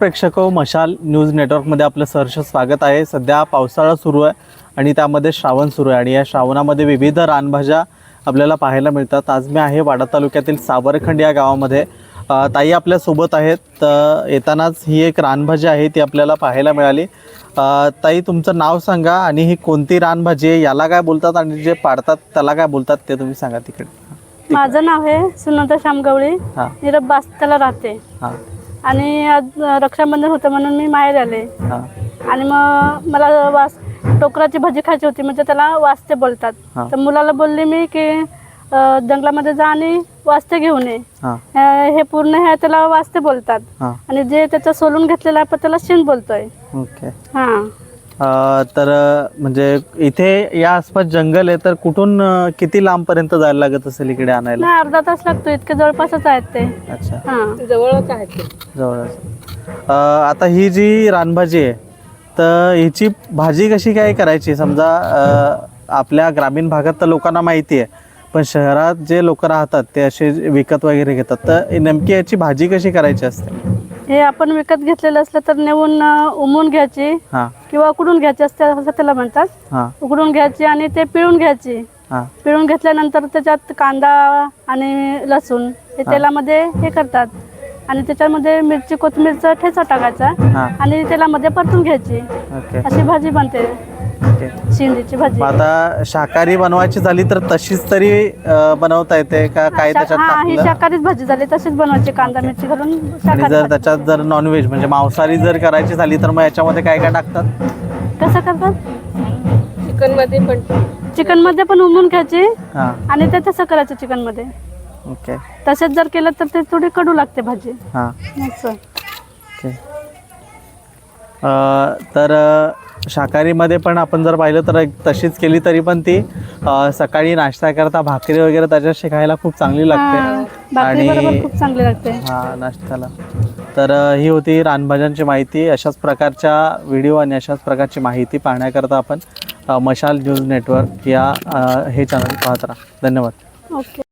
प्रेक्षक मशाल न्यूज नेटवर्कमध्ये आपलं सहर्ष स्वागत आहे. सध्या पावसाळा सुरू आहे आणि त्यामध्ये श्रावण सुरू आहे आणि या श्रावणामध्ये विविध रानभाज्या आपल्याला पाहायला मिळतात. आज मी आहे वाडा तालुक्यातील सावरखंड या गावामध्ये. ताई आपल्यासोबत आहेत. येतानाच ही एक रानभाजी आहे ती आपल्याला पाहायला मिळाली. ताई तुमचं नाव सांगा आणि ही कोणती रानभाजी आहे? याला काय बोलतात आणि जे पाडतात त्याला काय बोलतात ते तुम्ही सांगा तिकडे. माझं नाव आहे सुनंदा शामगवळी हां. मी बास्ताला राहते. हां. आणि आज रक्षाबंधन होतं म्हणून मी माहेर आले. हां. आणि मग मला वास टोकराची भाजी खायची होती म्हणजे त्याला वास्ते बोलतात. हां. तर मुलाला बोलली मी की अ, जंगलामध्ये जा आणि वास्ते घेऊन ये. हां. अ, हे पूर्ण हे त्याला वास्ते बोलतात. हां. आणि जे त्याचं सोलून घेतलेलं आहे आपण त्याला शिण बोलतोय. ओके. हां. अ, तर म्हणजे इथे या आसपास जंगल आहे तर कुठून अ, किती लांबपर्यंत जायला लागत असेल इकडे आणायला? नाही अर्धा तास लागतो इतके जवळपासच आहेत ते. अच्छा. हां. जवळच आहेत ते. जवळच. अ, आता ही जी रानभाजी आहे तर हिची भाजी कशी काय करायची? समजा अ, आपल्या ग्रामीण भागात तर लोकांना माहिती आहे पण शहरात जे लोक राहतात ते असे विकत वगैरे घेतात तर नेमकी याची भाजी कशी करायची असते? हे आपण विकत घेतलेलं असलं तर नेऊन अ, उमून घ्यायची हां. किंवा उकडून घ्यायची असते असं त्याला म्हणतात. हां. उकडून घ्यायची आणि ते पिळून घ्यायची. हां. पिळून घेतल्यानंतर त्याच्यात कांदा आणि लसूण हे तेलामध्ये हे करतात. आणि त्याच्यामध्ये मिरची कोथिंबीरचा ठेचा टाकायचा हां. आणि तेलामध्ये परतून घ्यायची. ओके. अशी भाजी बनते. शिंदीची भाजी. मग आता शाकाहारी बनवायची झाली तर तशीच तरी अ, बनवता येते का काय त्याच्यात हा ही टाकलं? शाकाहारीच भाजी झाली तशीच बनवायची कांदा मिरची घालून आणि शाकाहारी जर भाजी. त्याच्यात जर नॉनव्हेज म्हणजे मांसाहारी जर करायची झाली तर मग याच्यामध्ये काय काय टाकतात? कसं करतात? चिकनमध्ये पण. चिकनमध्ये पण उमून घ्यायची हां. आणि ते तसं करायचं चिकनमध्ये ओके. तसेच जर केलं तर ते थोडी कडू लागते भाजी. हां. असं ओके. अ, तर अ, शाकाहारीमध्ये पण आपण जर पाहिलं तर तशीच केली तरी पण ती सकाळी नाश्ता करता भाकरी वगैरे त्याच्याशी खायला खूप चांगली लागते. आणि खूप चांगली लागते. हा नाश्त्याला. तर ही होती रानभाज्यांची माहिती. अशाच प्रकारच्या व्हिडिओ आणि अशाच प्रकारची माहिती पाहण्याकरता आपण मशाल न्यूज नेटवर्क या हे चॅनल पाहत राहा. धन्यवाद. ओके.